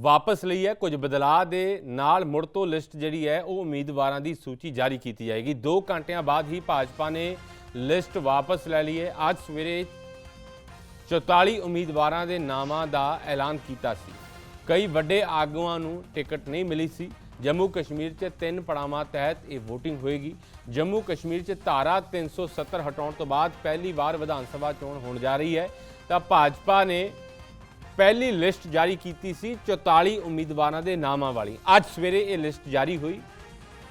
ਵਾਪਸ ਲਈ ਹੈ। ਕੁਝ ਬਦਲਾਅ ਦੇ ਨਾਲ ਮੁੜ ਤੋਂ ਲਿਸਟ ਜਿਹੜੀ ਹੈ, ਉਹ ਉਮੀਦਵਾਰਾਂ ਦੀ ਸੂਚੀ ਜਾਰੀ ਕੀਤੀ ਜਾਏਗੀ। 2 ਘੰਟਿਆਂ ਬਾਅਦ ਹੀ ਭਾਜਪਾ ਨੇ ਲਿਸਟ ਵਾਪਸ ਲੈ ਲਈ ਹੈ। ਅੱਜ ਸਵੇਰੇ 44 ਉਮੀਦਵਾਰਾਂ ਦੇ ਨਾਮਾਂ ਦਾ ਐਲਾਨ ਕੀਤਾ ਸੀ। ਕਈ ਵੱਡੇ ਆਗੂਆਂ ਨੂੰ ਟਿਕਟ ਨਹੀਂ ਮਿਲੀ ਸੀ। ਜੰਮੂ ਕਸ਼ਮੀਰ 'ਚ ਤਿੰਨ ਪੜਾਵਾਂ ਤਹਿਤ ਇਹ VOTING ਹੋਏਗੀ। ਜੰਮੂ ਕਸ਼ਮੀਰ 'ਚ ਧਾਰਾ 370 ਹਟਾਉਣ ਤੋਂ ਬਾਅਦ ਪਹਿਲੀ ਵਾਰ ਵਿਧਾਨ ਸਭਾ ਚੋਣ ਹੋਣ ਜਾ ਰਹੀ ਹੈ। ਤਾਂ ਭਾਜਪਾ ਨੇ ਪਹਿਲੀ ਲਿਸਟ ਜਾਰੀ ਕੀਤੀ ਸੀ 44 ਉਮੀਦਵਾਰਾਂ ਦੇ ਨਾਮਾਂ ਵਾਲੀ। ਅੱਜ ਸਵੇਰੇ ਇਹ ਲਿਸਟ ਜਾਰੀ ਹੋਈ,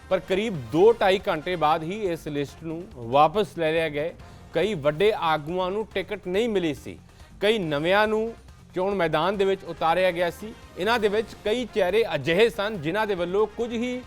ਪਰ ਕਰੀਬ 2.5 ਘੰਟੇ ਬਾਅਦ ਹੀ ਇਸ ਲਿਸਟ ਨੂੰ ਵਾਪਸ ਲੈ ਲਿਆ ਗਿਆ। ਕਈ ਵੱਡੇ ਆਗੂਆਂ ਨੂੰ ਟਿਕਟ ਨਹੀਂ ਮਿਲੀ ਸੀ। ਕਈ ਨਵਿਆਂ ਨੂੰ ਚੋਣ ਮੈਦਾਨ ਦੇ ਵਿੱਚ ਉਤਾਰਿਆ ਗਿਆ ਸੀ। ਇਹਨਾਂ ਦੇ ਵਿੱਚ ਕਈ ਚਿਹਰੇ ਅਜਿਹੇ ਸਨ ਜਿਨ੍ਹਾਂ ਦੇ ਵੱਲੋਂ ਕੁਝ ਹੀ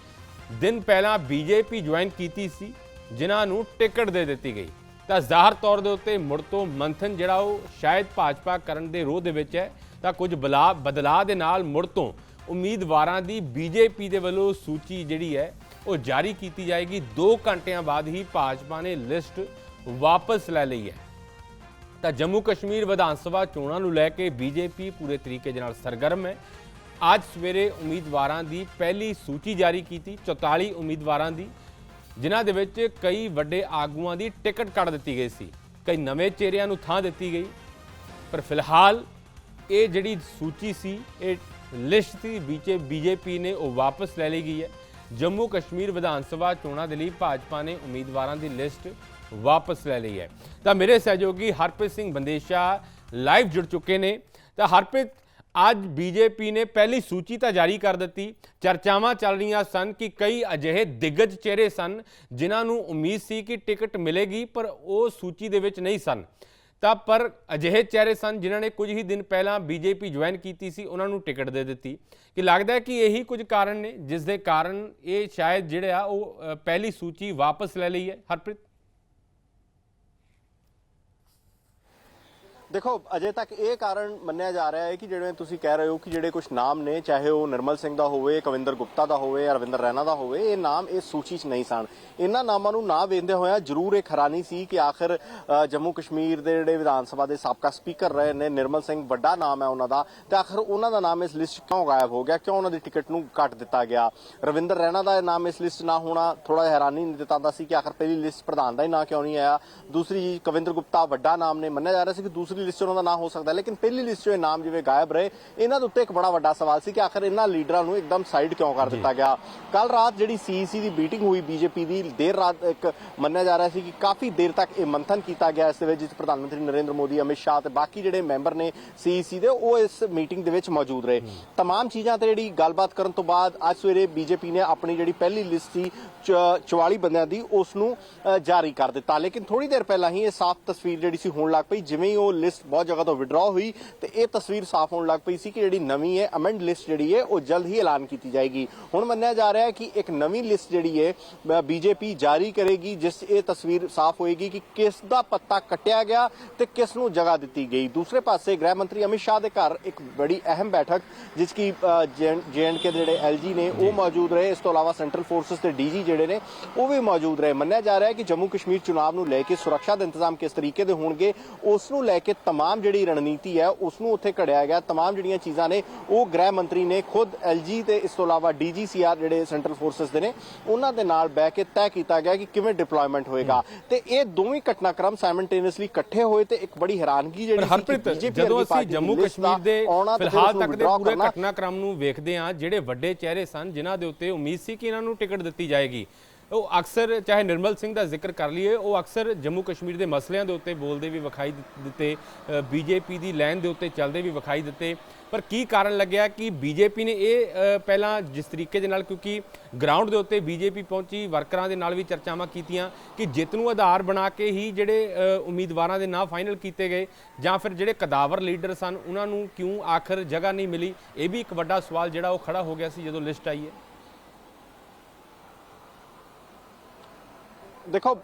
ਦਿਨ ਪਹਿਲਾਂ ਬੀਜੇਪੀ ਜੁਆਇਨ ਕੀਤੀ ਸੀ, ਜਿਨ੍ਹਾਂ ਨੂੰ ਟਿਕਟ ਦੇ ਦਿੱਤੀ ਗਈ। ਤਾਂ ਜ਼ਾਹਰ ਤੌਰ ਦੇ ਉੱਤੇ ਮੁੜ ਤੋਂ ਮੰਥਨ ਜਿਹੜਾ ਉਹ ਸ਼ਾਇਦ ਭਾਜਪਾ ਕਰਨ ਦੇ ਰੋਹ ਦੇ ਵਿੱਚ ਹੈ। ਤਾਂ ਕੁਝ ਬਲਾ ਬਦਲਾਅ ਦੇ ਨਾਲ ਮੁੜ ਤੋਂ ਉਮੀਦਵਾਰਾਂ ਦੀ ਬੀਜੇਪੀ ਦੇ ਵੱਲੋਂ ਸੂਚੀ ਜਿਹੜੀ ਹੈ, ਉਹ ਜਾਰੀ ਕੀਤੀ ਜਾਏਗੀ। 2 ਘੰਟਿਆਂ ਬਾਅਦ ਹੀ ਭਾਜਪਾ ਨੇ ਲਿਸਟ ਵਾਪਸ ਲੈ ਲਈ ਹੈ। ਤਾਂ ਜੰਮੂ ਕਸ਼ਮੀਰ ਵਿਧਾਨ ਸਭਾ ਚੋਣਾਂ ਨੂੰ ਲੈ ਕੇ ਬੀਜੇਪੀ ਪੂਰੇ ਤਰੀਕੇ ਦੇ ਨਾਲ ਸਰਗਰਮ ਹੈ। ਅੱਜ ਸਵੇਰੇ ਉਮੀਦਵਾਰਾਂ ਦੀ ਪਹਿਲੀ ਸੂਚੀ ਜਾਰੀ ਕੀਤੀ 44 ਉਮੀਦਵਾਰਾਂ ਦੀ, ਜਿਨ੍ਹਾਂ ਦੇ ਵਿੱਚ ਕਈ ਵੱਡੇ ਆਗੂਆਂ ਦੀ ਟਿਕਟ ਕੱਢ ਦਿੱਤੀ ਗਈ ਸੀ। ਕਈ ਨਵੇਂ ਚਿਹਰਿਆਂ ਨੂੰ ਥਾਂ ਦਿੱਤੀ ਗਈ। ਪਰ ਫਿਲਹਾਲ ਇਹ ਜਿਹੜੀ ਸੂਚੀ ਸੀ, ਇਹ ਲਿਸਟ ਸੀ ਬੀਜੇਪੀ ਨੇ ਉਹ ਵਾਪਸ ਲੈ ਲਈ ਗਈ ਹੈ। ਜੰਮੂ ਕਸ਼ਮੀਰ ਵਿਧਾਨ ਸਭਾ ਚੋਣਾਂ ਦੇ ਲਈ ਭਾਜਪਾ ਨੇ ਉਮੀਦਵਾਰਾਂ ਦੀ ਲਿਸਟ ਵਾਪਸ ਲੈ ਲਈ ਹੈ। ਤਾਂ ਮੇਰੇ ਸਹਿਯੋਗੀ ਹਰਪ੍ਰੀਤ ਸਿੰਘ ਬੰਦੇਸ਼ਾ ਲਾਈਵ ਜੁੜ ਚੁੱਕੇ ਨੇ। ਤਾਂ ਹਰਪ੍ਰੀਤ, ਅੱਜ ਬੀਜੇਪੀ ਨੇ ਪਹਿਲੀ ਸੂਚੀ ਤਾਂ ਜਾਰੀ ਕਰ ਦਿੱਤੀ। ਚਰਚਾਵਾਂ ਚੱਲ ਰਹੀਆਂ ਸਨ ਕਿ ਕਈ ਅਜਿਹੇ ਦਿੱਗਜ ਚਿਹਰੇ ਸਨ ਜਿਨ੍ਹਾਂ ਨੂੰ ਉਮੀਦ ਸੀ ਕਿ ਟਿਕਟ ਮਿਲੇਗੀ, ਪਰ ਉਹ ਸੂਚੀ ਦੇ ਵਿੱਚ ਨਹੀਂ ਸਨ। ਤਾਂ ਪਰ ਅਜਿਹੇ ਚਿਹਰੇ ਸਨ ਜਿਨ੍ਹਾਂ ਨੇ ਕੁਝ ਹੀ ਦਿਨ ਪਹਿਲਾਂ ਬੀਜੇਪੀ ਜੁਆਇਨ ਕੀਤੀ ਸੀ, ਉਹਨਾਂ ਨੂੰ ਟਿਕਟ ਦੇ ਦਿੱਤੀ। ਕਿ ਲੱਗਦਾ ਹੈ ਕਿ ਇਹੀ ਕੁਝ ਕਾਰਨ ਨੇ, ਜਿਸ ਦੇ ਕਾਰਨ ਇਹ ਸ਼ਾਇਦ ਜਿਹੜੇ ਆ, ਉਹ ਪਹਿਲੀ ਸੂਚੀ ਵਾਪਸ ਲੈ ਲਈ ਹੈ। ਹਰਪ੍ਰੀਤ? ਦੇਖੋ, ਅਜੇ ਤੱਕ ਇਹ ਕਾਰਨ ਮੰਨਿਆ ਜਾ ਰਿਹਾ ਹੈ ਕਿ ਜਿਹੜੇ ਤੁਸੀਂ ਕਹਿ ਰਹੇ ਹੋ ਕਿ ਜਿਹੜੇ ਕੁਝ ਨਾਮ ਨੇ, ਚਾਹੇ ਉਹ ਨਿਰਮਲ ਸਿੰਘ ਦਾ ਹੋਵੇ, ਕਵਿੰਦਰ ਗੁਪਤਾ ਦਾ ਹੋਵੇ, ਅਰਵਿੰਦਰ ਰੈਨਾ ਦਾ ਹੋਵੇ, ਇਹ ਨਾਮ ਇਸ ਸੂਚੀ 'ਚ ਨਹੀਂ ਸਨ। ਇਹਨਾਂ ਨਾਮਾਂ ਨੂੰ ਨਾ ਵੇਂਦੇ ਹੋਇਆ ਜ਼ਰੂਰ ਇਹ ਖਰਾਨੀ ਸੀ ਕਿ ਆਖਰ ਜੰਮੂ ਕਸ਼ਮੀਰ ਦੇ ਜਿਹੜੇ ਵਿਧਾਨ ਸਭਾ ਦੇ ਸਾਬਕਾ ਸਪੀਕਰ ਰਹੇ ਨੇ, ਨਿਰਮਲ ਸਿੰਘ ਵੱਡਾ ਨਾਮ ਹੈ ਉਹਨਾਂ ਦਾ, ਤੇ ਆਖਰ ਉਹਨਾਂ ਦਾ ਨਾਮ ਇਸ ਲਿਸਟ ਕਿਉਂ ਗਾਇਬ ਹੋ ਗਿਆ? ਕਿਉਂ ਉਹਨਾਂ ਦੀ ਟਿਕਟ ਨੂੰ ਕੱਟ ਦਿੱਤਾ ਗਿਆ? ਰਵਿੰਦਰ ਰੈਨਾ ਦਾ ਨਾਮ ਇਸ ਲਿਸਟ ਨਾ ਹੋਣਾ ਥੋੜਾ ਹੈਰਾਨੀ ਦਿੱਤਾਂਦਾ ਸੀ ਕਿ ਆਖਰ ਪਹਿਲੀ ਲਿਸਟ ਪ੍ਰਧਾਨ ਦਾ ਹੀ ਨਾਂ ਕਿਉਂ ਨਹੀਂ ਆਇਆ? ਦੂਸਰੀ ਚੀਜ਼ ਕਵਿੰਦਰ ਗੁਪਤਾ ਵੱਡਾ ਨਾਮ ਨੇ, ਮੰਨਿਆ ਜਾ ਰਿਹਾ ਸੀ ਕਿ ਦੂਸਰੀ ਲਿਸਟ 'ਚ ਉਹਨਾਂ ਦਾ ਨਾਂ ਹੋ ਸਕਦਾ ਹੈ, ਲੇਕਿਨ ਪਹਿਲੀ ਲਿਸਟ 'ਚੋਂ ਇਹ ਨਾਮ ਜਿਵੇਂ ਗਾਇਬ ਰਹੇ ਇਹਨਾਂ ਦੇ ਉੱਤੇ ਇੱਕ ਬੜਾ ਵੱਡਾ ਸਵਾਲ ਸੀ ਕਿ ਆਖਰ ਇਹਨਾਂ ਲੀਡਰਾਂ ਨੂੰ ਇੱਕਦਮ ਸਾਈਡ ਕਿਉਂ ਕਰ ਦਿੱਤਾ ਗਿਆ ਕੱਲ ਰਾਤ ਜਿਹੜੀ ਸੀਈਸੀ ਦੀ ਮੀਟਿੰਗ ਹੋਈ ਬੀਜੇਪੀ ਦੀ ਦੇਰ ਰਾਤ ਇੱਕ ਮੰਨਿਆ ਜਾ ਰਿਹਾ ਸੀ ਕਿ ਕਾਫੀ ਦੇਰ ਤੱਕ ਇਹ ਮੰਥਨ ਕੀਤਾ ਗਿਆ ਇਸ ਦੇ ਵਿੱਚ ਜਿਸ 'ਚ ਪ੍ਰਧਾਨ ਮੰਤਰੀ ਨਰਿੰਦਰ ਮੋਦੀ ਅਮਿਤ ਸ਼ਾਹ ਤੇ ਬਾਕੀ ਜਿਹੜੇ ਮੈਂਬਰ ਨੇ ਸੀਈਸੀ ਦੇ ਉਹ ਇਸ ਮੀਟਿੰਗ ਦੇ ਵਿੱਚ ਮੌਜੂਦ ਰਹੇ तमाम ਚੀਜ਼ਾਂ ਤੇ ਜਿਹੜੀ ਗੱਲਬਾਤ ਕਰਨ ਤੋਂ ਬਾਅਦ ਅੱਜ ਸਵੇਰੇ ਬੀਜੇਪੀ ਨੇ ਆਪਣੀ ਜਿਹੜੀ ਪਹਿਲੀ ਲਿਸਟ ਸੀ ਚ- 44 ਬੰਦਿਆਂ ਦੀ ਉਸ ਨੂੰ ਅ, ਜਾਰੀ ਕਰ ਦਿੱਤਾ ਲੇਕਿਨ ਥੋੜੀ ਦੇਰ ਪਹਿਲਾਂ ਹੀ ਇਹ ਸਾਫ਼ ਤਸਵੀਰ ਜਿਹੜੀ ਸੀ ਹੋਣ ਲੱਗ ਪਈ ਜਿਵੇਂ ਹੀ ਉਹ ਲਿਸਟ ਬਹੁਤ ਜਗ੍ਹਾ ਤੋਂ ਵਿਡਰਾਅ ਹੋਈ ਤੇ ਇਹ ਤਸਵੀਰ ਸਾਫ਼ ਹੋਣ ਲੱਗ ਪਈ ਸੀ ਕਿ ਜਿਹੜੀ ਨਵੀਂ ਹੈ ਅਮੈਂਡ ਲਿਸਟ ਜਿਹੜੀ ਹੈ ਉਹ ਜਲਦ ਹੀ ਐਲਾਨ ਕੀਤੀ ਜਾਏਗੀ। ਹੁਣ ਮੰਨਿਆ ਜਾ ਰਿਹਾ ਹੈ ਕਿ ਇੱਕ ਨਵੀਂ ਲਿਸਟ ਜਿਹੜੀ ਹੈ ਬੀਜੇਪੀ ਜਾਰੀ ਕਰੇਗੀ ਜਿਸ ਇਹ ਤਸਵੀਰ ਸਾਫ਼ ਹੋਏਗੀ ਕਿ ਕਿਸ ਦਾ ਪੱਤਾ ਕੱਟਿਆ ਗਿਆ ਤੇ ਕਿਸ ਨੂੰ ਜਗ੍ਹਾ ਦਿੱਤੀ ਗਈ। ਦੂਸਰੇ ਪਾਸੇ ਗ੍ਰਹਿ ਮੰਤਰੀ ਅਮਿਤ ਸ਼ਾਹ ਦੇ ਘਰ ਇੱਕ ਬੜੀ ਅਹਿਮ ਬੈਠਕ ਜਿਸ ਕੀ ਜੇਐਨਕੇ ਦੇ ਜਿਹੜੇ ਐਲਜੀ ਨੇ ਉਹ ਮੌਜੂਦ ਰਹੇ। ਇਸ ਤੋਂ ਇਲਾਵਾ ਸੈਂਟਰਲ ਫੋਰਸਸ ਤੇ ਡੀਜੀ ਜਿਹੜੇ ਨੇ ਉਹ ਵੀ ਮੌਜੂਦ ਰਹੇ। ਮੰਨਿਆ ਜਾ ਰਿਹਾ ਹੈ ਕਿ ਜੰਮੂ ਕਸ਼ਮੀਰ ਚੁਣਾਵ ਨੂੰ ਲੈ ਕੇ ਸੁਰੱਖਿਆ ਦੇ ਇੰਤਜ਼ਾਮ ਕਿਸ ਤਰੀਕੇ ਦੇ ਹੋਣਗੇ ਉਸ ਨੂੰ ਲੈ ਕੇ तमाम ਜਿਹੜੀ ਰਣਨੀਤੀ ਹੈ ਉਸ ਨੂੰ ਉੱਥੇ ਘੜਿਆ ਗਿਆ तमाम ਜਿਹੜੀਆਂ ਚੀਜ਼ਾਂ ਨੇ ਉਹ ਗ੍ਰਹਿ ਮੰਤਰੀ ਨੇ ਖੁਦ ਐਲਜੀ ਤੇ ਇਸ ਤੋਂ ਇਲਾਵਾ ਡੀਜੀਸੀਆਰ ਜਿਹੜੇ ਸੈਂਟਰਲ ਫੋਰਸਸ ਦੇ ਨੇ ਉਹਨਾਂ ਦੇ ਨਾਲ ਬਹਿ ਕੇ ਤੈਅ ਕੀਤਾ ਗਿਆ ਕਿ ਕਿਵੇਂ ਡਿਪਲੋਇਮੈਂਟ ਹੋਏਗਾ ਤੇ ਇਹ ਦੋਵੇਂ ਘਟਨਾਕ੍ਰਮ ਸਾਈਮਲਟੇਨੀਅਸਲੀ ਇਕੱਠੇ ਹੋਏ ਤੇ ਇੱਕ ਬੜੀ ਹੈਰਾਨਗੀ ਪਰ ਜਿਹੜੀ ਸੀ ਕਿ ਹਰਪ੍ਰੀਤ BJP ਜਦੋਂ ਵਰਗੀ ਅਸੀਂ ਪਾਰਟੀ ਜੰਮੂ ਦੀ list ਦਾ ਕਸ਼ਮੀਰ ਦੇ ਆਉਣਾ ਤੇ ਫਿਰ ਫਿਲਹਾਲ ਉਸਨੂੰ ਤੱਕ ਦੇ withdraw ਪੂਰੇ ਕਰਨਾ, ਘਟਨਾਕ੍ਰਮ ਨੂੰ ਵੇਖਦੇ ਹਾਂ ਜਿਹੜੇ ਵੱਡੇ ਚਿਹਰੇ ਸਨ ਜਿਨ੍ਹਾਂ ਦੇ ਉੱਤੇ ਉਮੀਦ ਸੀ ਕਿ ਇਹਨਾਂ ਨੂੰ ਟਿਕਟ ਦਿੱਤੀ ਜਾਏਗੀ ਉਹ ਅਕਸਰ ਚਾਹੇ ਨਿਰਮਲ ਸਿੰਘ ਦਾ ਜ਼ਿਕਰ ਕਰ ਲਈਏ, ਉਹ ਅਕਸਰ ਜੰਮੂ ਕਸ਼ਮੀਰ ਦੇ ਮਸਲਿਆਂ ਦੇ ਉੱਤੇ ਬੋਲਦੇ ਵੀ ਵਿਖਾਈ ਦਿੱ- ਦਿੱਤੇ ਬੀਜੇਪੀ ਦੀ ਲਾਈਨ ਦੇ ਉੱਤੇ ਚੱਲਦੇ ਵੀ ਵਿਖਾਈ ਦਿੱਤੇ। ਪਰ ਕੀ ਕਾਰਨ ਲੱਗਿਆ ਕਿ ਬੀਜੇਪੀ ਨੇ ਇਹ ਪਹਿਲਾਂ ਜਿਸ ਤਰੀਕੇ ਦੇ ਨਾਲ ਕਿਉਂਕਿ ਗਰਾਊਂਡ ਦੇ ਉੱਤੇ ਬੀਜੇਪੀ ਪਹੁੰਚੀ, ਵਰਕਰਾਂ ਦੇ ਨਾਲ ਵੀ ਚਰਚਾਵਾਂ ਕੀਤੀਆਂ ਕਿ ਜਿੱਤ ਨੂੰ ਆਧਾਰ ਬਣਾ ਕੇ ਹੀ ਜਿਹੜੇ ਉਮੀਦਵਾਰਾਂ ਦੇ ਨਾਂ ਫਾਈਨਲ ਕੀਤੇ ਗਏ ਜਾਂ ਫਿਰ ਜਿਹੜੇ ਕਦਾਵਰ ਲੀਡਰ ਸਨ, ਉਹਨਾਂ ਨੂੰ ਕਿਉਂ ਆਖਰ ਜਗ੍ਹਾ ਨਹੀਂ ਮਿਲੀ? ਇਹ ਵੀ ਇੱਕ ਵੱਡਾ ਸਵਾਲ ਜਿਹੜਾ ਉਹ ਖੜਾ ਹੋ ਗਿਆ ਸੀ ਜਦੋਂ ਲਿਸਟ ਆਈ ਹੈ। ਦੇਖੋ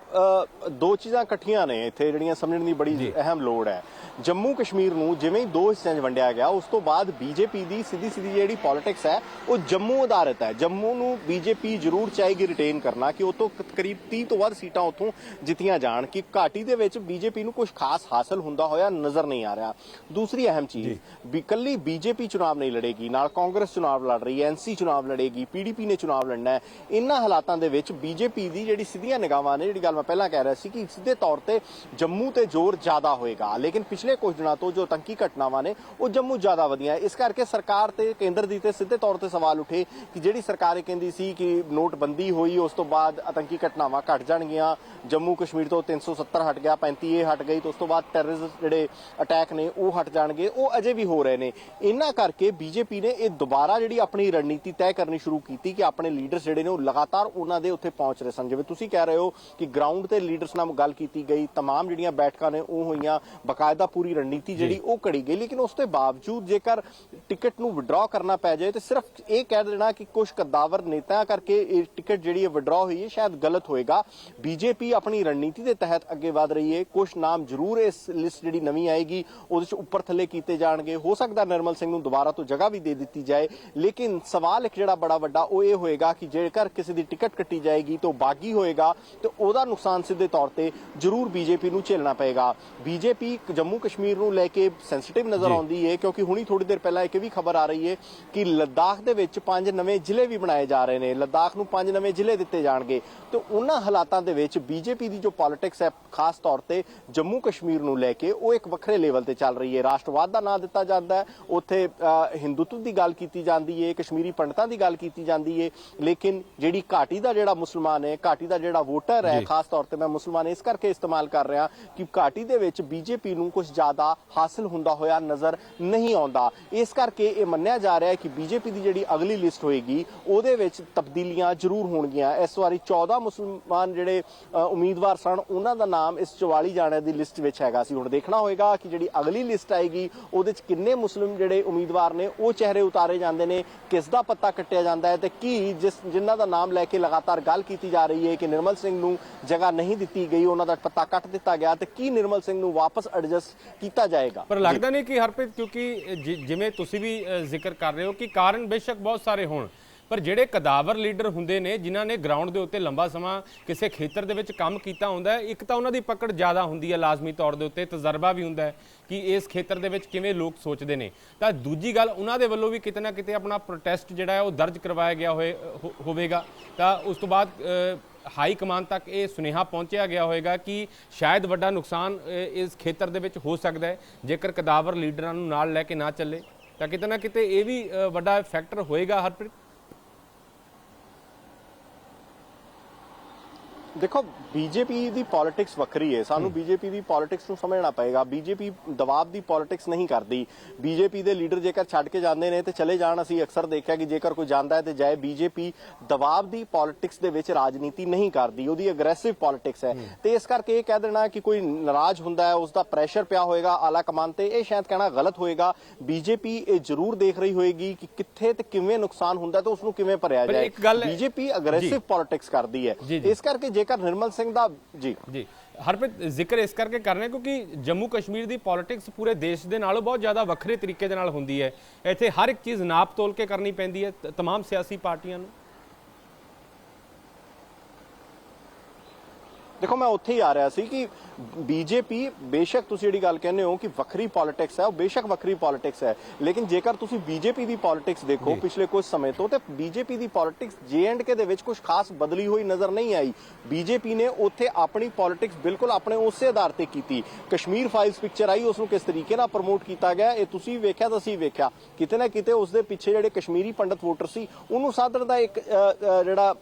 ਦੋ ਚੀਜ਼ਾਂ ਇਕੱਠੀਆਂ ਨੇ ਇੱਥੇ ਜਿਹੜੀਆਂ ਸਮਝਣ ਦੀ ਬੜੀ ਅਹਿਮ ਲੋੜ ਹੈ। ਜੰਮੂ ਕਸ਼ਮੀਰ ਨੂੰ ਜਿਵੇਂ ਹੀ ਦੋ ਹਿੱਸਿਆਂ 'ਚ ਵੰਡਿਆ ਗਿਆ ਉਸ ਤੋਂ ਬਾਅਦ ਬੀਜੇਪੀ ਦੀ ਸਿੱਧੀ ਸਿੱਧੀ ਜਿਹੜੀ ਪੋਲਿਟਿਕਸ ਹੈ ਉਹ ਜੰਮੂ ਆਧਾਰਿਤ ਹੈ। ਜੰਮੂ ਨੂੰ ਬੀਜੇਪੀ ਜ਼ਰੂਰ ਚਾਹੇਗੀ ਰਿਟੇਨ ਕਰਨਾ ਕਿ ਉਹ ਤੋਂ ਕ- ਕਰੀਬ 30 ਤੋਂ ਵੱਧ ਸੀਟਾਂ ਉੱਥੋਂ ਜਿੱਤੀਆਂ ਜਾਣ ਕਿ ਘਾਟੀ ਦੇ ਵਿੱਚ ਬੀਜੇਪੀ ਨੂੰ ਕੁਝ ਖਾਸ ਹਾਸਲ ਹੁੰਦਾ ਹੋਇਆ ਨਜ਼ਰ ਨਹੀਂ ਆ ਰਿਹਾ। ਦੂਸਰੀ ਅਹਿਮ ਚੀਜ਼ ਵੀ ਕੱਲੀ ਬੀਜੇਪੀ ਚੁਣਾਵ ਨਹੀਂ ਲੜੇਗੀ ਨਾਲ ਕਾਂਗਰਸ ਚੁਣਾਵ ਲੜ ਰਹੀ ਹੈ ਐਨਸੀ ਚੁਣਾਵ ਲੜੇਗੀ ਪੀਡੀਪੀ ਨੇ ਚੁਣਾਵ ਲੜਨਾ ਹੈ। ਇਹਨਾਂ ਹਾਲਾਤਾਂ ਦੇ ਵਿੱਚ ਬੀਜੇਪੀ ਦੀ ਜਿਹੜੀ ਸਿੱਧੀਆਂ ਨਿਗਾਹਾਂ ਨੇ ਜਿਹੜੀ ਗੱਲ ਮੈਂ ਪਹਿਲਾਂ ਕਹਿ ਰਿਹਾ ਸੀ ਕਿ ਸਿੱਧੇ ਤੌਰ ਤੇ ਜੰਮੂ ਤੇ ਜ਼ੋਰ ਜ਼ਿਆਦਾ ਹੋਏਗਾ। ਲੇਕਿਨ ਪਿਛਲੇ ਕੁਝ ਦਿਨਾਂ ਤੋਂ ਜੋ ਤੰਕੀ ਘਟਨਾਵਾਂ ਨੇ, ਉਹ ਜੰਮੂ ਜ਼ਿਆਦਾ ਵਧੀਆਂ ਇਸ ਕਰਕੇ ਸਰਕਾਰ ਤੇ ਕੇਂਦਰ ਦੀ ਤੇ ਸਿੱਧੇ ਤੌਰ ਤੇ ਸਵਾਲ ਉੱਠੇ ਕਿ ਜਿਹੜੀ ਸਰਕਾਰ ਇਹ ਕਹਿੰਦੀ ਸੀ ਕਿ ਨੋਟਬੰਦੀ ਹੋਈ, ਉਸ ਤੋਂ ਬਾਅਦ ਆਤੰਕੀ ਘਟਨਾਵਾਂ ਘਟ ਜਾਣਗੀਆਂ। ਜੰਮੂ ਕਸ਼ਮੀਰ ਤੋਂ 370 ਹਟ ਗਿਆ 35 ਏ ਹਟ ਗਈ, ਤੇ ਉਸ ਤੋਂ ਬਾਅਦ ਟੈਰਰਿਸਟ ਜਿਹੜੇ ਅਟੈਕ ਨੇ, ਉਹ ਹਟ ਜਾਣਗੇ। ਉਹ ਅਜੇ ਵੀ ਹੋ ਰਹੇ ਨੇ। ਇਹਨਾਂ ਕਰਕੇ ਬੀਜੇਪੀ ਨੇ ਇਹ ਦੁਬਾਰਾ ਜਿਹੜੀ ਆਪਣੀ ਰਣਨੀਤੀ ਤੈਅ ਕਰਨੀ ਸ਼ੁਰੂ ਕੀਤੀ ਕਿ ਆਪਣੇ ਲੀਡਰਸ ਜਿਹੜੇ ਨੇ, ਉਹ ਲਗਾਤਾਰ ਉਹਨਾਂ ਦੇ ਉੱਥੇ ਪਹੁੰਚ ਰਹੇ ਸਨ। ਜਿਵੇਂ ਤੁਸੀਂ ਕਹਿ ਰਹੇ ਹੋ ਕਿ ਗਰਾਊਂਡ ਤੇ ਲੀਡਰਸ ਨਾਲ ਗੱਲ ਕੀਤੀ ਗਈ तमाम ਜਿਹੜੀਆਂ ਬੈਠਕਾਂ ਨੇ ਉਹ ਹੋਈਆਂ ਬਕਾਇਦਾ ਪੂਰੀ ਰਣਨੀਤੀ ਜਿਹੜੀ ਉਹ ਘੜੀ ਗਈ ਲੇਕਿਨ ਉਸ ਤੋਂ ਬਾਵਜੂਦ ਜੇਕਰ ਟਿਕਟ ਨੂੰ ਵਿਡਰਾ ਕਰਨਾ ਪੈ ਜਾਏ ਤੇ ਸਿਰਫ ਇਹ ਕਹਿ ਦੇਣਾ ਕਿ ਕੁਝ ਕਦਾਵਰ ਨੇਤਾਆਂ ਕਰਕੇ ਇਹ ਟਿਕਟ ਜਿਹੜੀ ਹੈ ਵਿਡਰਾ ਹੋਈ ਹੈ ਸ਼ਾਇਦ ਗਲਤ ਹੋਏਗਾ ਬੀਜੇਪੀ ਆਪਣੀ ਰਣਨੀਤੀ ਦੇ ਤਹਿਤ ਅੱਗੇ ਵਧ ਰਹੀ ਹੈ ਕੁਝ ਨਾਮ ਜ਼ਰੂਰ ਇਸ ਲਿਸਟ ਜਿਹੜੀ ਨਵੀਂ ਆਏਗੀ ਉਹਦੇ ਚ ਉੱਪਰ ਥੱਲੇ ਕੀਤੇ ਜਾਣਗੇ ਹੋ ਸਕਦਾ ਨਿਰਮਲ ਸਿੰਘ ਨੂੰ ਦੁਬਾਰਾ ਤੋਂ ਜਗ੍ਹਾ ਵੀ ਦੇ ਦਿੱਤੀ ਜਾਏ ਲੇਕਿਨ ਸਵਾਲ ਇੱਕ ਜਿਹੜਾ ਬੜਾ ਵੱਡਾ ਉਹ ਇਹ ਹੋਏਗਾ ਕਿ ਜੇਕਰ ਕਿਸੇ ਦੀ ਟਿਕਟ ਕੱਟੀ ਜਾਏਗੀ ਤਾਂ ਉਹ ਬਾਗੀ ਹੋਏਗਾ ਤੇ ਉਹਦਾ ਨੁਕਸਾਨ ਸਿੱਧੇ ਤੌਰ ਤੇ ਜ਼ਰੂਰ ਬੀਜੇਪੀ ਨੂੰ ਝੇਲਣਾ ਪਏਗਾ। ਬੀਜੇਪੀ ਜੰਮੂ ਕਸ਼ਮੀਰ ਨੂੰ ਲੈ ਕੇ ਸੈਂਸਿਟਿਵ ਨਜ਼ਰ। ਆਉਂਦੀ ਹੈ ਕਿਉਂਕਿ ਹੁਣੀ ਥੋੜੀ ਦੇਰ ਪਹਿਲਾਂ ਇੱਕ ਵੀ ਖਬਰ ਆ ਰਹੀ ਹੈ ਕਿ ਲੱਦਾਖ ਦੇ ਵਿੱਚ ਪੰਜ ਨਵੇਂ ਜ਼ਿਲ੍ਹੇ ਵੀ ਬਣਾਏ ਜਾ ਰਹੇ ਨੇ। ਲੱਦਾਖ ਨੂੰ ਪੰਜ ਨਵੇਂ ਜ਼ਿਲ੍ਹੇ ਦਿੱਤੇ ਜਾਣਗੇ। ਤੇ ਉਹਨਾਂ ਹਾਲਾਤਾਂ ਦੇ ਵਿੱਚ ਬੀਜੇਪੀ ਦੀ ਜੋ ਪੋਲਿਟਿਕਸ ਹੈ ਖਾਸ ਤੌਰ ਤੇ ਜੰਮੂ ਕਸ਼ਮੀਰ ਨੂੰ ਲੈ ਕੇ ਉਹ ਇੱਕ ਵੱਖਰੇ ਲੈਵਲ ਤੇ ਚੱਲ ਰਹੀ ਹੈ ਰਾਸ਼ਟਰਵਾਦ ਦਾ ਨਾਂ ਦਿੱਤਾ ਜਾਂਦਾ ਹੈ। ਉੱਥੇ ਹਿੰਦੂਤਵ ਦੀ ਗੱਲ ਕੀਤੀ ਜਾਂਦੀ ਹੈ ਕਸ਼ਮੀਰੀ ਪੰਡਤਾਂ ਦੀ ਗੱਲ ਕੀਤੀ ਜਾਂਦੀ ਹੈ ਲੇਕਿਨ ਜਿਹੜੀ ਘਾਟੀ ਦਾ ਜਿਹੜਾ ਮੁਸਲਮਾਨ ਹੈ ਘਾਟੀ ਦਾ ਜਿਹੜਾ ਵੋਟਰ ਹੈ ਜੀ। ਖਾਸ ਤੌਰ ਤੇ ਮੈਂ ਮੁਸਲਮਾਨ ਇਸ ਕਰਕੇ ਇਸਤੇਮਾਲ ਕਰ ਰਿਹਾ ਕਿ ਘਾਟੀ ਦੇ ਵਿੱਚ ਬੀਜੇਪੀ ਨੂੰ ਕੁਝ ਜ਼ਿਆਦਾ ਹਾਸਲ ਹੁੰਦਾ ਹੋਇਆ ਨਜ਼ਰ ਨਹੀਂ ਆਉਂਦਾ। ਇਸ ਕਰਕੇ ਇਹ ਮੰਨਿਆ ਜਾ ਰਿਹਾ ਹੈ ਕਿ ਬੀਜੇਪੀ ਦੀ ਜਿਹੜੀ ਅਗਲੀ ਲਿਸਟ ਹੋਏਗੀ ਉਹਦੇ ਵਿੱਚ ਤਬਦੀਲੀਆਂ ਜ਼ਰੂਰ ਹੋਣਗੀਆਂ। ਇਸ ਵਾਰੀ 14 ਮੁਸਲਮਾਨ ਜਿਹੜੇ ਉਮੀਦਵਾਰ ਸਨ ਉਹਨਾਂ ਦਾ ਨਾਮ ਇਸ 44 ਜਾਣਿਆਂ ਦੀ ਲਿਸਟ ਵਿੱਚ ਹੈਗਾ ਸੀ। ਹੁਣ ਦੇਖਣਾ ਹੋਏਗਾ ਕਿ ਜਿਹੜੀ ਅਗਲੀ ਲਿਸਟ ਆਏਗੀ ਉਹਦੇ ਵਿੱਚ ਕਿੰਨੇ ਮੁਸਲਿਮ ਜਿਹੜੇ ਉਮੀਦਵਾਰ ਨੇ ਉਹ ਚਿਹਰੇ ਉਤਾਰੇ ਜਾਂਦੇ ਨੇ ਕਿਸ ਦਾ ਪੱਤਾ ਕੱਟਿਆ ਜਾਂਦਾ ਹੈ ਤੇ ਕੀ ਜਿਸ ਜਿਨ੍ਹਾਂ ਦਾ ਨਾਮ ਲੈ ਕੇ ਲਗਾਤਾਰ ਗੱਲ ਕੀਤੀ ਜਾ ਰਹੀ ਹੈ ਕਿ ਨਿਰਮਲ ਸਿੰਘ ਨੂੰ ਜਗ੍ਹਾ ਨਹੀਂ ਦਿੱਤੀ ਗਈ, ਉਹਨਾਂ ਦਾ ਪੱਤਾ ਕੱਟ ਦਿੱਤਾ ਗਿਆ ਤੇ ਕੀ ਨਿਰਮਲ ਸਿੰਘ ਨੂੰ ਵਾਪਸ ਐਡਜਸਟ ਕੀਤਾ ਜਾਏਗਾ? ਪਰ ਲੱਗਦਾ ਨਹੀਂ ਕਿ ਹਰਪ੍ਰੀਤ, ਕਿਉਂਕਿ ਜਿਵੇਂ ਤੁਸੀਂ ਵੀ ਜ਼ਿਕਰ ਕਰ ਰਹੇ ਹੋ ਕਿ ਕਾਰਨ ਬੇਸ਼ੱਕ ਬਹੁਤ ਸਾਰੇ ਹੋਣ, ਪਰ ਜਿਹੜੇ ਕਦਾਵਰ ਲੀਡਰ ਹੁੰਦੇ ਨੇ, ਜਿਨ੍ਹਾਂ ਨੇ ਗਰਾਊਂਡ ਦੇ ਉੱਤੇ ਲੰਬਾ ਸਮਾਂ ਕਿਸੇ ਖੇਤਰ ਦੇ ਵਿੱਚ ਕੰਮ ਕੀਤਾ ਹੁੰਦਾ ਇੱਕ ਤਾਂ ਉਹਨਾਂ ਦੀ ਪਕੜ ਜ਼ਿਆਦਾ ਹੁੰਦੀ ਹੈ ਲਾਜ਼ਮੀ ਤੌਰ ਦੇ ਉੱਤੇ, ਤਜਰਬਾ ਵੀ ਹੁੰਦਾ ਹੈ ਕਿ ਇਸ ਖੇਤਰ ਦੇ ਵਿੱਚ ਕਿਵੇਂ ਲੋਕ ਸੋਚਦੇ ਨੇ। ਤਾਂ ਦੂਜੀ ਗੱਲ, ਉਹਨਾਂ ਦੇ ਵੱਲੋਂ ਵੀ ਕਿਤੇ ਨਾ ਕਿਤੇ ਆਪਣਾ ਪ੍ਰੋਟੈਸਟ ਜਿਹੜਾ ਹੈ, ਉਹ ਦਰਜ ਕਰਵਾਇਆ ਗਿਆ ਹੋਏ ਹੋ- ਹੋਵੇਗਾ। ਤਾਂ ਉਸ ਤੋਂ ਬਾਅਦ ਹਾਈ ਕਮਾਨ ਤੱਕ ਇਹ ਸੁਨੇਹਾ ਪਹੁੰਚਿਆ ਗਿਆ ਹੋਵੇਗਾ ਕਿ ਸ਼ਾਇਦ ਵੱਡਾ ਨੁਕਸਾਨ ਇਸ ਖੇਤਰ ਦੇ ਵਿੱਚ ਹੋ ਸਕਦਾ ਹੈ, ਜੇਕਰ ਕਦਾਵਰ ਲੀਡਰਾਂ ਨੂੰ ਨਾਲ ਲੈ ਕੇ ਨਾ ਚੱਲੇ। ਤਾਂ ਕਿਤੇ ਨਾ ਕਿਤੇ ਇਹ ਵੀ ਵੱਡਾ ਫੈਕਟਰ ਹੋਏਗਾ ਹਰਪ੍ਰੀਤ? ਦੇਖੋ ਬੀਜੇਪੀ ਦੀ ਪੋਲਿਟਿਕਸ ਵੱਖਰੀ ਹੈ। ਸਾਨੂੰ ਬੀਜੇਪੀ ਦੀ ਪੋਲਿਟਿਕਸ ਨੂੰ ਸਮਝਣਾ ਪਏਗਾ। ਬੀਜੇਪੀ ਦਬਾਅ ਦੀ ਪੋਲਿਟਿਕਸ ਨਹੀਂ ਕਰਦੀ। ਬੀਜੇਪੀ ਦੇ ਲੀਡਰ ਜੇਕਰ ਛੱਡ ਕੇ ਜਾਂਦੇ ਨੇ ਤੇ ਚਲੇ ਜਾਣ ਅਸੀਂ ਅਕਸਰ ਦੇਖਿਆ ਕਿ ਜੇਕਰ ਕੋਈ ਜਾਂਦਾ ਹੈ ਤੇ ਜਾਏ ਬੀਜੇਪੀ ਦਬਾਅ ਦੀ ਪੋਲਿਟਿਕਸ ਦੇ ਵਿੱਚ ਰਾਜਨੀਤੀ ਨਹੀਂ ਕਰਦੀ। ਉਹਦੀ ਅਗਰੈਸਿਵ ਪੋਲਿਟਿਕਸ ਹੈ। ਤੇ ਇਸ ਕਰਕੇ ਇਹ ਕਹਿ ਦੇਣਾ ਕਿ ਕੋਈ ਨਾਰਾਜ਼ ਹੁੰਦਾ ਹੈ ਉਸ ਦਾ ਪ੍ਰੈਸ਼ਰ ਪਿਆ ਹੋਏਗਾ ਆਲਾ ਕਮਾਨ ਤੇ ਇਹ ਸ਼ਾਇਦ ਕਹਿਣਾ ਗਲਤ ਹੋਏਗਾ। ਬੀਜੇਪੀ ਇਹ ਜ਼ਰੂਰ ਦੇਖ ਰਹੀ ਹੋਏਗੀ ਕਿ ਕਿੱਥੇ ਤੇ ਕਿਵੇਂ ਨੁਕਸਾਨ ਹੁੰਦਾ ਤੇ ਉਸ ਨੂੰ ਕਿਵੇਂ ਭਰਿਆ ਜਾਏ। ਬੀਜੇਪੀ ਅਗਰੈਸਿਵ ਪੋਲਿਟਿਕਸ ਕਰਦੀ ਹੈ। ਇਸ ਕਰਕੇ ਜੇਕਰ ਨਿਰਮਲ ਸਿੰਘ ਦਾ ਜੀ ਜੀ ਹਰਪ੍ਰੀਤ ਜ਼ਿਕਰ ਇਸ ਕਰਕੇ ਕਰ ਰਹੇ ਹਾਂ ਕਿਉਂਕਿ ਜੰਮੂ ਕਸ਼ਮੀਰ ਦੀ ਪੋਲਿਟਿਕਸ ਪੂਰੇ ਦੇਸ਼ ਦੇ ਨਾਲੋਂ ਬਹੁਤ ਜ਼ਿਆਦਾ ਵੱਖਰੇ ਤਰੀਕੇ ਦੇ ਨਾਲ ਹੁੰਦੀ ਹੈ ਇੱਥੇ ਹਰ ਇੱਕ ਚੀਜ਼ ਨਾਪ ਤੋਲ ਕੇ ਕਰਨੀ ਪੈਂਦੀ ਹੈ ਤ- तमाम ਸਿਆਸੀ ਪਾਰਟੀਆਂ ਨੂੰ ਦੇਖੋ ਮੈਂ ਉੱਥੇ ਹੀ ਆ ਰਿਹਾ ਸੀ ਕਿ ਬੀਜੇਪੀ ਬੇਸ਼ੱਕ ਤੁਸੀਂ ਜਿਹੜੀ ਗੱਲ ਕਹਿੰਦੇ ਹੋ ਕਿ ਵੱਖਰੀ ਪੋਲਿਟਿਕਸ ਹੈ ਉਹ ਬੇਸ਼ੱਕ ਵੱਖਰੀ ਪੋਲਿਟਿਕਸ ਹੈ। ਲੇਕਿਨ ਜੇਕਰ ਤੁਸੀਂ ਬੀਜੇਪੀ ਦੀ ਪੋਲਿਟਿਕਸ ਦੇਖੋ ਪਿਛਲੇ ਕੁਝ ਸਮੇਂ ਤੋਂ ਤੇ ਬੀਜੇਪੀ ਦੀ ਪੋਲਿਟਿਕਸ ਕੇ ਦੇ ਵਿੱਚ ਕੁਝ ਖਾਸ ਬਦਲੀ ਹੋਈ ਨਜ਼ਰ ਨਹੀਂ ਆਈ। ਬੀਜੇਪੀ ਨੇ ਉੱਥੇ ਆਪਣੀ ਪੋਲਿਟਿਕਸ ਬਿਲਕੁਲ ਆਪਣੇ ਉਸੇ ਆਧਾਰ ਤੇ ਕੀਤੀ। ਕਸ਼ਮੀਰ ਫਾਈਲਸ ਪਿਕਚਰ ਆਈ ਉਸ ਨੂੰ ਕਿਸ ਤਰੀਕੇ ਨਾਲ ਪ੍ਰਮੋਟ ਕੀਤਾ ਗਿਆ ਇਹ ਤੁਸੀਂ ਵੇਖਿਆ ਤਾਂ ਅਸੀਂ ਵੇਖਿਆ। ਕਿਤੇ ਨਾ ਕਿਤੇ ਉਸ ਦੇ ਪਿੱਛੇ ਜਿਹੜੇ ਕਸ਼ਮੀਰੀ ਪੰਡਤ ਵੋਟਰ ਸੀ ਉਹਨੂੰ ਸਾਧਨ ਦਾ ਇੱਕ ਜਿਹੜਾ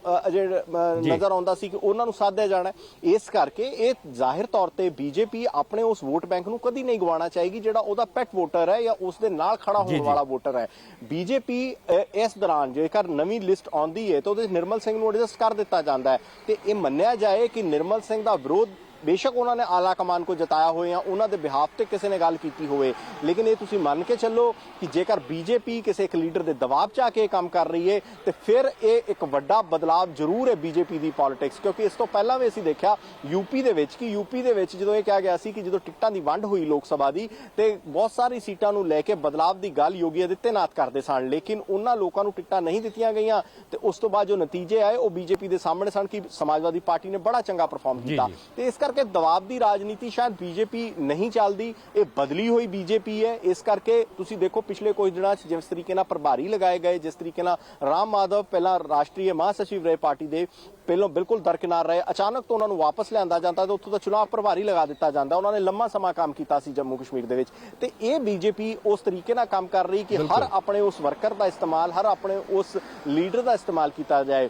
ਜੀ। ਨਜ਼ਰ ਆਉਂਦਾ ਸੀ ਕਿ ਉਹਨਾਂ ਨੂੰ ਸਾਧਿਆ ਜਾਣਾ। ਇਸ ਕਰਕੇ ਇਹ ਜ਼ਾਹਿਰ ਤੌਰ ਤੇ ਬੀਜੇਪੀ ਆਪਣੇ ਉਸ ਵੋਟ ਬੈਂਕ ਨੂੰ ਕਦੀ ਨਹੀਂ ਗਵਾਉਣਾ ਚਾਹੇਗੀ ਜਿਹੜਾ ਉਹਦਾ ਪੈਟ ਵੋਟਰ ਹੈ ਜਾਂ ਉਸ ਦੇ ਨਾਲ ਖੜਾ ਹੋਣ। ਵਾਲਾ ਵੋਟਰ ਹੈ ਬੀਜੇਪੀ ਇਸ ਦੌਰਾਨ ਜੇਕਰ ਨਵੀਂ ਲਿਸਟ ਆਉਂਦੀ ਹੈ ਤਾਂ ਉਹਦੇ ਨਿਰਮਲ ਸਿੰਘ ਨੂੰ ਐਡਜਸਟ ਕਰ ਦਿੱਤਾ ਜਾਂਦਾ ਹੈ ਤੇ ਇਹ ਮੰਨਿਆ ਜਾਏ ਕਿ ਨਿਰਮਲ ਸਿੰਘ ਦਾ ਵਿਰੋਧ ਬੇਸ਼ੱਕ ਉਹਨਾਂ ਨੇ ਆਲਾ ਕਮਾਨ ਕੋ ਜਤਾਇਆ ਹੋਏ ਆ ਉਹਨਾਂ ਦੇ ਬਿਹਾਫ ਤੇ ਕਿਸੇ ਨੇ ਗੱਲ ਕੀਤੀ ਹੋਵੇ। ਲੇਕਿਨ ਇਹ ਤੁਸੀਂ ਮੰਨ ਕੇ ਚੱਲੋ ਕਿ ਜੇਕਰ ਬੀਜੇਪੀ ਕਿਸੇ ਇੱਕ ਲੀਡਰ ਦੇ ਦਬਾਅ 'ਚ ਆ ਕੇ ਕੰਮ ਕਰ ਰਹੀ ਹੈ ਤੇ ਫਿਰ ਇਹ ਇੱਕ ਵੱਡਾ ਬਦਲਾਅ ਜ਼ਰੂਰ ਹੈ ਬੀਜੇਪੀ ਦੀ ਪੋਲਿਟਿਕਸ ਕਿਉਂਕਿ ਇਸ ਤੋਂ ਪਹਿਲਾਂ ਵੀ ਅਸੀਂ ਦੇਖਿਆ ਯੂਪੀ ਦੇ ਵਿੱਚ ਕਿ ਯੂਪੀ ਦੇ ਵਿੱਚ ਜਦੋਂ ਇਹ ਕਿਹਾ ਗਿਆ ਸੀ ਕਿ ਜਦੋਂ ਟਿਕਟਾਂ ਦੀ ਵੰਡ ਹੋਈ ਲੋਕ ਸਭਾ ਦੀ ਤੇ ਬਹੁਤ ਸਾਰੀ ਸੀਟਾਂ ਨੂੰ ਲੈ ਕੇ ਬਦਲਾਅ ਦੀ ਗੱਲ ਯੋਗੀ ਆਦਿੱਤਿਆਨਾਥ ਕਰਦੇ ਸਨ। ਲੇਕਿਨ ਉਹਨਾਂ ਲੋਕਾਂ ਨੂੰ ਟਿਕਟਾਂ ਨਹੀਂ ਦਿੱਤੀਆਂ ਗਈਆਂ ਤੇ ਉਸ ਤੋਂ ਬਾਅਦ ਜੋ ਨਤੀਜੇ ਆਏ ਉਹ ਬੀਜੇਪੀ ਦੇ ਸਾਹਮਣੇ ਸਨ ਕਿ ਸਮਾਜਵਾਦੀ ਪਾਰਟੀ ਨੇ ਬੜਾ ਚੰਗਾ ਪਰਫਾਰਮ ਕੀਤਾ। ਤੇ ਇਸ ਕਰਕੇ ਦਬਾਅ ਦੀ ਰਾਜਨੀਤੀ ਸ਼ਾਇਦ ਬੀਜੇਪੀ ਨਹੀਂ ਚੱਲਦੀ, ਇਹ ਬਦਲੀ ਹੋਈ ਬੀਜੇਪੀ ਹੈ। ਇਸ ਕਰਕੇ ਤੁਸੀਂ ਦੇਖੋ ਪਿਛਲੇ ਕੁਝ ਦਿਨਾਂ 'ਚ ਜਿਸ ਤਰੀਕੇ ਨਾਲ ਪ੍ਰਭਾਰੀ ਲਗਾਏ ਗਏ, ਜਿਸ ਤਰੀਕੇ ਨਾਲ ਰਾਮ ਮਾਧਵ, ਪਹਿਲਾਂ ਰਾਸ਼ਟਰੀ ਮਹਾਸਚਿਵ ਰਹੇ ਪਾਰਟੀ ਦੇ ਪਹਿਲਾਂ ਬਿਲਕੁਲ ਦਰਕਿਨਾਰ ਰਹੇ। ਅਚਾਨਕ ਤੋਂ ਉਹਨਾਂ ਨੂੰ ਵਾਪਸ ਲਿਆਂਦਾ ਜਾਂਦਾ ਤੇ ਉੱਥੋਂ ਦਾ ਚੁਣਾਵ ਪ੍ਰਭਾਰੀ ਲਗਾ ਦਿੱਤਾ ਜਾਂਦਾ। ਉਹਨਾਂ ਨੇ ਲੰਮਾ ਸਮਾਂ ਕੰਮ ਕੀਤਾ ਸੀ ਜੰਮੂ ਕਸ਼ਮੀਰ ਦੇ ਵਿੱਚ। ਤੇ ਇਹ ਬੀਜੇਪੀ ਉਸ ਤਰੀਕੇ ਨਾਲ ਕੰਮ ਕਰ ਰਹੀ ਕਿ ਹਰ ਆਪਣੇ ਉਸ ਵਰਕਰ ਦਾ ਇਸਤੇਮਾਲ ਹਰ ਆਪਣੇ ਉਸ ਲੀਡਰ ਦਾ ਇਸਤੇਮਾਲ ਕੀਤਾ ਜਾਏ।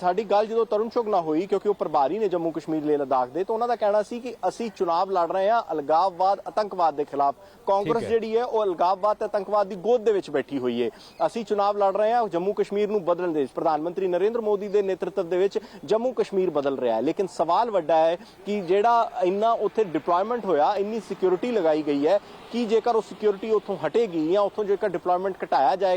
ਸਾਡੀ ਗੱਲ ਜਦੋਂ ਤਰੁਣ ਚੁਗ ਨਾਲ ਹੋਈ ਕਿਉਂਕਿ ਉਹ ਪ੍ਰਭਾਰੀ ਨੇ ਜੰਮੂ ਕਸ਼ਮੀਰ ਲੈ ਲਦਾਖ ਦੇ ਤਾਂ ਉਹਨਾਂ ਦਾ ਕਹਿਣਾ ਸੀ ਕਿ ਅਸੀਂ ਚੁਣਾਵ ਲੜ ਰਹੇ ਹਾਂ ਅਲਗਾਵਵਾਦ ਆਤੰਕਵਾਦ ਦੇ ਖਿਲਾਫ। ਕਾਂਗਰਸ। ਜਿਹੜੀ ਹੈ ਉਹ ਅਲਗਾਵਵਾਦ ਤੇ ਆਤੰਕਵਾਦ ਦੀ ਗੋਦ ਦੇ ਵਿੱਚ ਬੈਠੀ ਹੋਈ ਹੈ। ਅਸੀਂ ਚੁਣਾਵ ਲੜ ਰਹੇ ਹਾਂ ਜੰਮੂ ਕਸ਼ਮੀਰ ਨੂੰ ਬਦਲਣ ਦੇ ਪ੍ਰਧਾਨ ਮੰਤਰੀ ਨਰਿੰਦਰ ਮੋਦੀ ਦੇ ਨੇਤਰਤਵ ਦੇ ਵਿੱਚ ਜੰਮੂ ਕਸ਼ਮੀਰ ਬਦਲ ਰਿਹਾ ਹੈ। ਲੇਕਿਨ ਸਵਾਲ ਵੱਡਾ ਹੈ ਕਿ ਜਿਹੜਾ ਇੰਨਾ ਉੱਥੇ ਡਿਪਲੋਇਮੈਂਟ ਹੋਇਆ, ਇੰਨੀ ਸਿਕਿਉਰਿਟੀ ਲਗਾਈ ਗਈ ਹੈ, ਕਿ ਜੇਕਰ ਉਹ ਸਿਕਿਉਰਿਟੀ ਉੱਥੋਂ ਹਟੇਗੀ ਜਾਂ ਉੱਥੋਂ ਜੇਕਰ ਡਿਪਲੋਇਮੈਂਟ ਘਟਾਇਆ ਜਾਏਗਾ